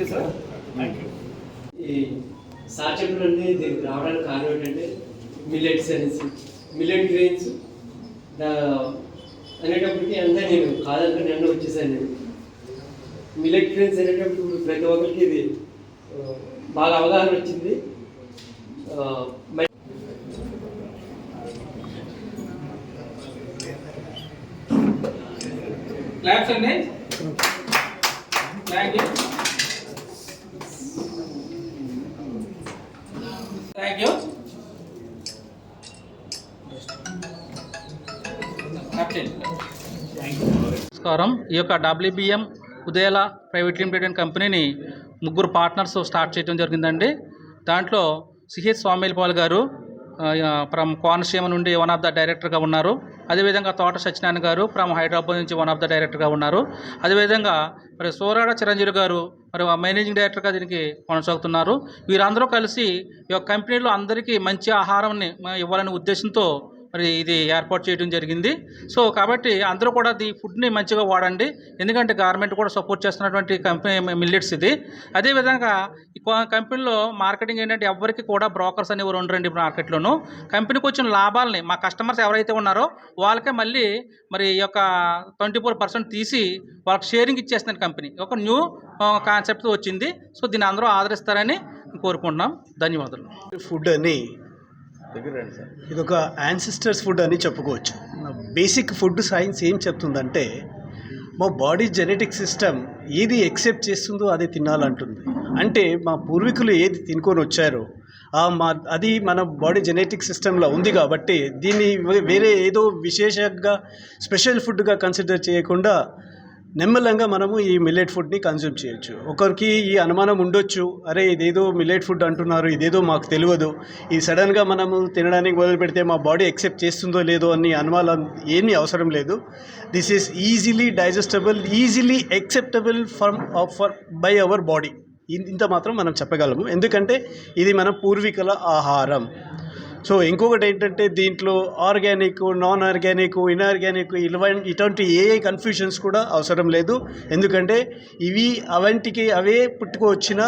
Okay sir. Thank you ఈ sir చెప్పినండి దీనికి రావడానికి కారణం ఏంటంటే మిల్లెట్స్ అనేసి మిల్లెట్ గ్రెయిన్స్ దా అనేటప్పటికి అంతా నేను కాదనుకుని అన్న వచ్చేసాను నేను. మిల్లెట్ గ్రెయిన్స్ అనేటప్పుడు ప్రతి ఒక్కరికి ఇది బాగా అవగాహన వచ్చింది. క్లాప్స్ అండి థ్యాంక్ యూ థ్యాంక్ యూ నమస్కారం. ఈ యొక్క డబ్ల్యూబిఎం ఉదయల ప్రైవేట్ లిమిటెడ్ అండ్ కంపెనీని ముగ్గురు పార్ట్నర్స్ స్టార్ట్ చేయడం జరిగిందండి. దాంట్లో సిహెచ్ స్వామిపాల్ గారు ఫ్రమ్ కోనసీమ నుండి వన్ ఆఫ్ ద డైరెక్టర్గా ఉన్నారు. అదేవిధంగా తోట సత్యనారాయణ గారు ఫ్రమ్ హైదరాబాద్ నుంచి వన్ ఆఫ్ ద డైరెక్టర్గా ఉన్నారు. అదేవిధంగా మరి సూరాడ చిరంజీవి గారు మరి మేనేజింగ్ డైరెక్టర్గా దీనికి కొనసాగుతున్నారు. వీరందరూ కలిసి ఈ యొక్క కంపెనీలో అందరికీ మంచి ఆహారాన్ని ఇవ్వాలనే ఉద్దేశంతో మరి ఇది ఏర్పాటు చేయడం జరిగింది. సో కాబట్టి అందరూ కూడా ఈ ఫుడ్ని మంచిగా వాడండి. ఎందుకంటే గవర్నమెంట్ కూడా సపోర్ట్ చేస్తున్నటువంటి కంపెనీ మిల్లెట్స్ ఇది. అదేవిధంగా కంపెనీలో మార్కెటింగ్ ఏంటంటే ఎవరికి కూడా బ్రోకర్స్ అనేవారు ఉండరండి మార్కెట్లోనూ. కంపెనీకి వచ్చిన లాభాలని మా కస్టమర్స్ ఎవరైతే ఉన్నారో వాళ్ళకే మళ్ళీ మరి ఈ యొక్క ట్వంటీ ఫోర్ పర్సెంట్ తీసి వాళ్ళకి షేరింగ్ ఇచ్చేస్తుంది కంపెనీ. ఒక న్యూ కాన్సెప్ట్ వచ్చింది. సో దీన్ని అందరూ ఆదరిస్తారని కోరుకుంటున్నాం. ధన్యవాదాలు. ఫుడ్ అని ఇది ఒక యాన్సిస్టర్స్ ఫుడ్ అని చెప్పుకోవచ్చు. బేసిక్ ఫుడ్ సైన్స్ ఏం చెప్తుందంటే మా బాడీ జెనెటిక్ సిస్టమ్ ఏది ఎక్సెప్ట్ చేస్తుందో అది తినాలంటుంది. అంటే మా పూర్వీకులు ఏది తినుకొని వచ్చారో మా అది మన బాడీ జెనెటిక్ సిస్టంలో ఉంది కాబట్టి దీన్ని వేరే ఏదో విశేషంగా స్పెషల్ ఫుడ్గా కన్సిడర్ చేయకుండా నెమ్మలంగా మనము ఈ మిల్లెట్ ఫుడ్ని కన్జ్యూమ్ చేయొచ్చు. ఒకరికి ఈ అనుమానం ఉండొచ్చు అరే ఇదేదో మిల్లెట్ ఫుడ్ అంటున్నారు ఇదేదో మాకు తెలియదు. ఇది సడన్గా మనము తినడానికి మొదలు పెడితే మా బాడీ ఎక్సెప్ట్ చేస్తుందో లేదో అని అనుమానం ఏమీ అవసరం లేదు. This is easily digestible easily acceptable from for by our body ఇంత మాత్రం మనం చెప్పగలము. ఎందుకంటే ఇది మన పూర్వీకుల ఆహారం. సో ఇంకొకటి ఏంటంటే దీంట్లో ఆర్గానిక్ నాన్ ఆర్గానిక్ ఇన్ఆర్గానిక్ ఇలాంటి ఇటువంటి ఏ కన్ఫ్యూషన్స్ కూడా అవసరం లేదు. ఎందుకంటే ఇవి అవంటికి అవే పుట్టుకొచ్చిన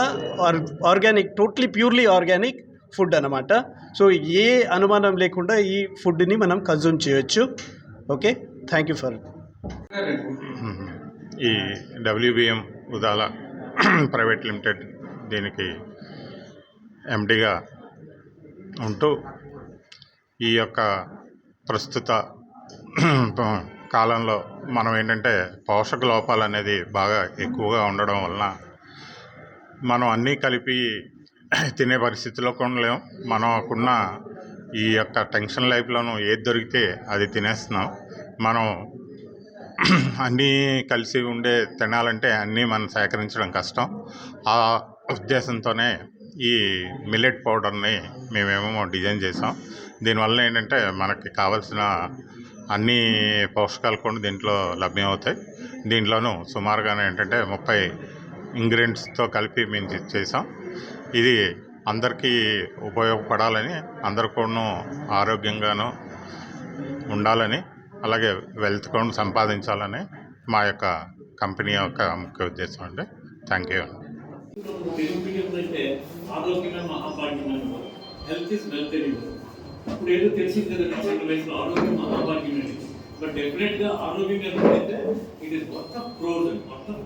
are organic totally purely organic food అనమాట సో ఏ అనుమానం లేకుండా ఈ ఫుడ్ని మనం కన్జ్యూమ్ చేయొచ్చు. ఓకే? థ్యాంక్ యూ ఫర్ ఈ డబ్ల్యూబిఎం ఉదాల ప్రైవేట్ లిమిటెడ్ దీనికి ఎండిగా ఉంటూ ఈ యొక్క ప్రస్తుత కాలంలో మనం ఏంటంటే పోషక లోపాలు అనేది బాగా ఎక్కువగా ఉండడం వలన మనం అన్నీ కలిపి తినే పరిస్థితిలో కొనలేం మనకున్న ఈ యొక్క టెన్షన్ లైఫ్లోనూ ఏది దొరికితే అది తినేస్తున్నాం. మనం అన్నీ కలిసి ఉండే తినాలంటే అన్నీ మనం సేకరించడం కష్టం. ఆ ఉద్దేశంతోనే ఈ మిల్లెట్ పౌడర్ని మేమేమో డిజైన్ చేసాం దీనివల్ల ఏంటంటే మనకి కావాల్సిన అన్ని పోషకాలు కూడా దీంట్లో లభ్యమవుతాయి. దీంట్లోనూ సుమారుగానే ఏంటంటే ముప్పై ఇంగ్రీడియంట్స్తో కలిపి మేము చేసాం ఇది అందరికీ ఉపయోగపడాలని అందరు కూడాను ఆరోగ్యంగాను ఉండాలని అలాగే వెల్త్ కూడా సంపాదించాలని మా యొక్క కంపెనీ యొక్క ముఖ్య ఉద్దేశం అండి. థ్యాంక్ యూ తెలుగు అంటే ఆరోగ్యమే మహాభాగ్యం అని హెల్త్ ఇస్ వెల్త్ ఇప్పుడు ఏదో తెలిసింది కదా వయసులో ఆరోగ్యం మహాభాగ్యం అని. బట్ డెఫినెట్ ఆరోగ్యం ఎప్పుడైతే ఇట్ ఇస్ మొత్తం క్రోజ్ మొత్తం